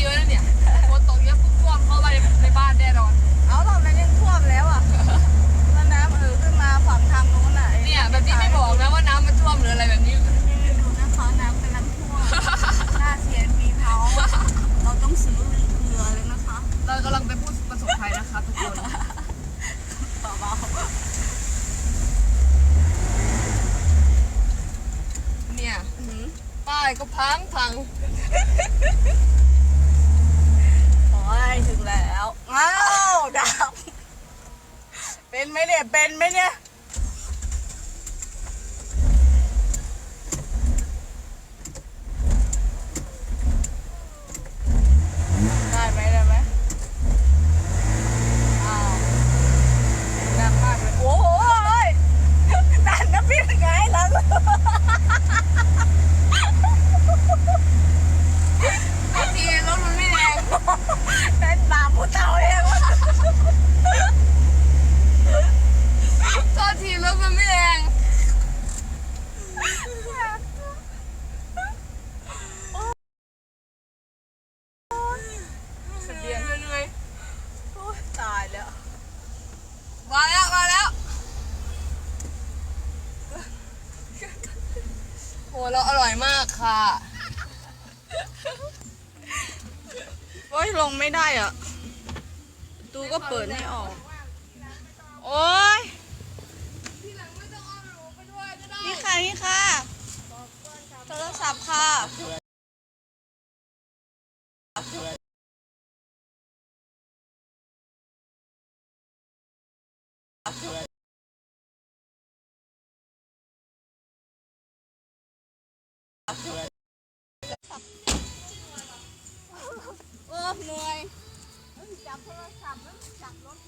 เยอะนะเนี่ยฝนตกเยอะพุ่งท่วมเข้าไปในบ้านแน่นอนเอารอบนั้นยังท่วมแล้วอะแล้วน้ำเออขึ้นมาฝั่งทางโน้นไหนเนี่ยแบบนี้ไม่บอกนะว่าน้ำมันท่วมหรืออะไรแบบนี้ดูนะคะน้ำกำลังท่วมหน้าเสียนปีเผาเราต้องซื้อเรือเลยนะคะ เรากำลังเป็นผู้ประสบภันะคะทุกคนเบาๆเนี่ยป้ายก็พังพัง ถึงแล้วอ้าวดาวเป็นไหมเนี่ยเป็นไหมเนี่ย ได้ไหมได้ไหมอ้าวดังมากเลย โอ้โหยดันนะพี่ไงล่ะ ทีรถมันไม่แรง เป็นบาปผู้เต่าเองวะ โทษทีรถมันไม่แรง เสบียง เหนื่อย โอ้ยตายแล้ว ๆมาแล้วมาแล้วโหเราอร่อยมากค่ะโอ้ยลงไม่ได้อะ ตูก็เปิดไม่ออก โอ้ยนี่ค่ะ นี่ค่ะโทรศัพท์ค่ะ โอ้เหนื่อยจับโทรศัพท์แล้วจับรถ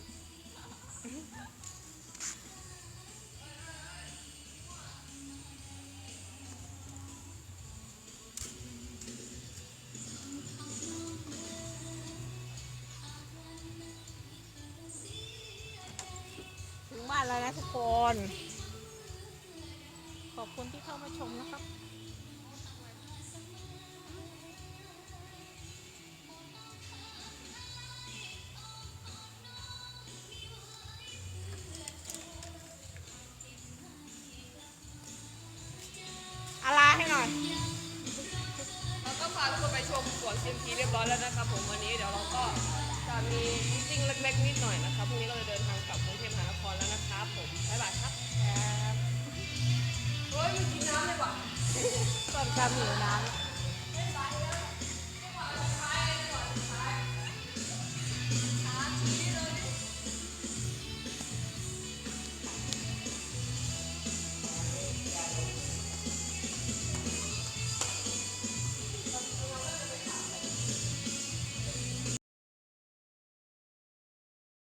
ถึงบ้านแล้วนะทุกคน ขอบคุณที่เข้ามาชมนะครับ มสวนเซียมซีเรียบร้อยแล้วนะครับผมวันนี้เดี๋ยวเราก็จะมีมิทติ้งเล็กๆนิดหน่อยนะครับพรุ่งนี้เราจะเดินทางกลับกรุงเทพมหานครแล้วนะครับผมบ๊ายบายครับครับเฮ้ยมันกินน้ำเลยว่ะก่อนการหิวน้ำ